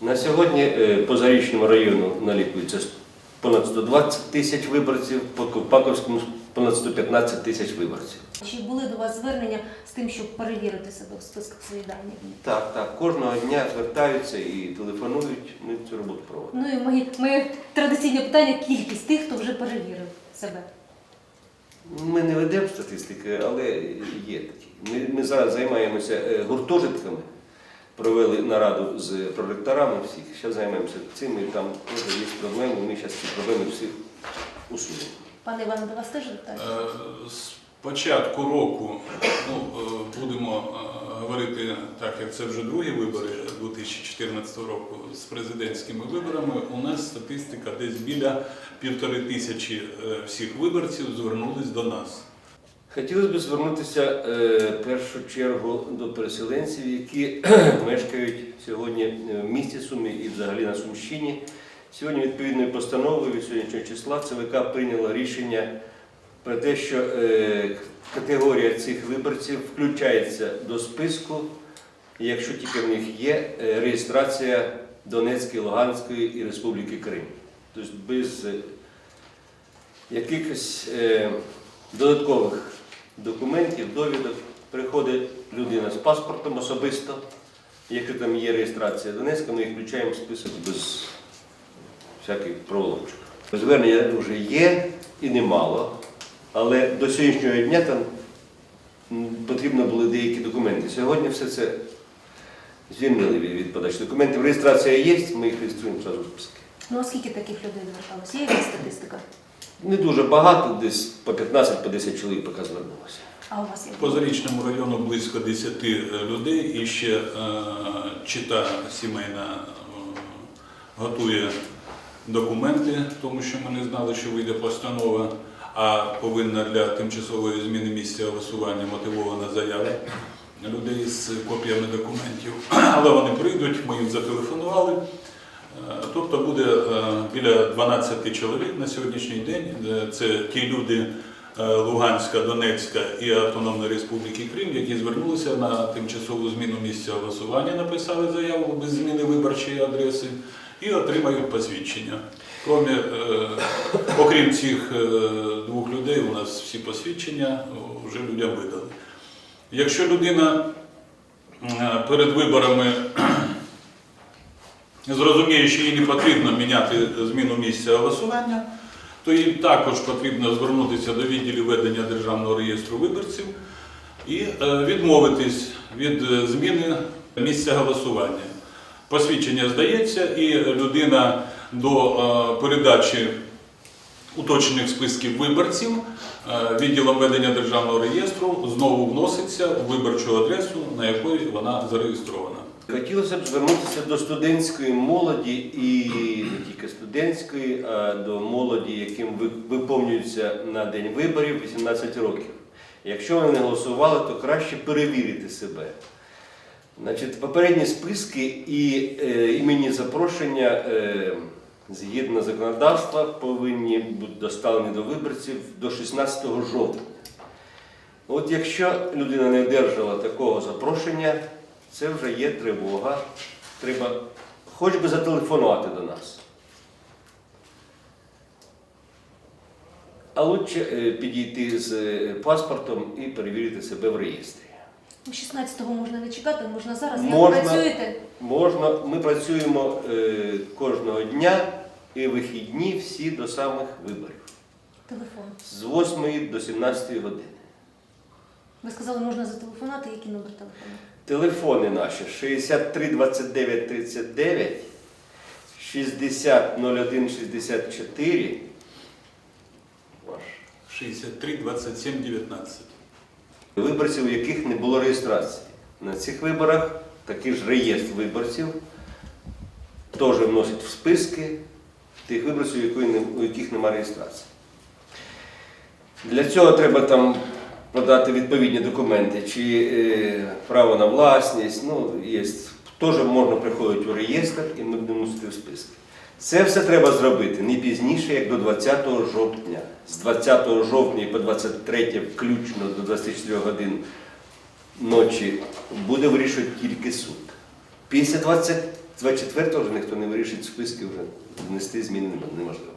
На сьогодні е, по Зарічному району налікується понад 120 тисяч виборців, по Ковпаковському понад 115 тисяч виборців. Чи були до вас звернення з тим, щоб перевірити себе в списках свої дані? Так, так, кожного дня звертаються і телефонують. Ми цю роботу проводимо. Ну і моє, моє традиційне питання кількість тих, хто вже перевірив себе. Ми не ведемо статистики, але є такі. Ми, ми зараз займаємося е, гуртожитками. Провели нараду з проректорами всіх. Зараз займаємося цим, і там теж є проблеми. Ми зараз ці проблеми всі усунемо. Пане Іване, до вас теж питання? Початку року ну, е, будемо е, говорити, так як це вже другі вибори 2014 року з президентськими виборами. У нас статистика десь біля півтори тисячі е, всіх виборців звернулись до нас. Хотілося б звернутися в першу чергу до переселенців, які мешкають сьогодні в місті Суми і взагалі на Сумщині. Сьогодні відповідною постановою від сьогоднішнього числа ЦВК прийняло рішення про те, що е, категорія цих виборців включається до списку, якщо тільки в них є е, реєстрація Донецької, Луганської і Республіки Крим. Тобто без е, якихось е, додаткових документів, довідок приходить людина з паспортом особисто. Якщо там є реєстрація Донецька, ми їх включаємо в список без всяких проволочок. Звернення вже є і немало, але до сьогоднішнього дня там потрібно були деякі документи. Сьогодні все це звільнили від подачі документів. Реєстрація є, ми їх реєструємо зразу в списки. Ну а скільки таких людей зверталося? Є якась статистика? Не дуже багато, десь по 15-10 чоловік поки звернулося. А у вас є? По Зарічному району близько 10 людей і ще е, чита сімейна е, готує документи, тому що ми не знали, що вийде постанова, а повинна для тимчасової зміни місця голосування мотивована заява людей з копіями документів. Але вони прийдуть, ми їм зателефонували. Е, Тобто буде е, біля 12 чоловік на сьогоднішній день. Е, Це ті люди Луганська, Донецька і Автономної Республіки Крим, які звернулися на тимчасову зміну місця голосування, написали заяву без зміни виборчої адреси і отримають посвідчення. Крім, е, окрім цих е, двох людей, у нас всі посвідчення вже людям видали. Якщо людина е, перед виборами зрозуміє, що їй не потрібно міняти зміну місця голосування, то їй також потрібно звернутися до відділів ведення Державного реєстру виборців і е, відмовитись від е, зміни місця голосування. Посвідчення здається, і людина до е, передачі уточнених списків виборців е, відділом ведення Державного реєстру знову вноситься в виборчу адресу, на якої вона зареєстрована. Хотілося б звернутися до студентської молоді і не тільки студентської, а до молоді, яким виповнюється на день виборів 18 років. Якщо вони не голосували, то краще перевірити себе. Значить, попередні списки і е, іменні запрошення е, згідно законодавства повинні бути доставлені до виборців до 16 жовтня. От якщо людина не одержала такого запрошення, це вже є тривога. Треба хоч би зателефонувати до нас. А лучше е, підійти з е, паспортом і перевірити себе в реєстрі. Ну, 16-го можна не чекати, можна зараз. Як Можна. працюєте? Можна, ми працюємо е, кожного дня і вихідні всі до самих виборів. Телефон. З 8 до 17 години. Ви сказали, можна зателефонувати, який номер телефону? Телефони наші 63 29 39, 60 01 64. Ваш. 63 27 19. Виборців, у яких не було реєстрації. На цих виборах такий ж реєстр виборців теж вносять в списки тих виборців, у яких немає реєстрації. Для цього треба там подати відповідні документи, чи е, право на власність, ну, є. Теж можна приходити у реєстр і ми будемо в списки. Це все треба зробити не пізніше, як до 20 жовтня. З 20 жовтня по 23 включно до 24 годин ночі буде вирішувати тільки суд. Після 24-го вже ніхто не вирішить списки, вже внести зміни неможливо.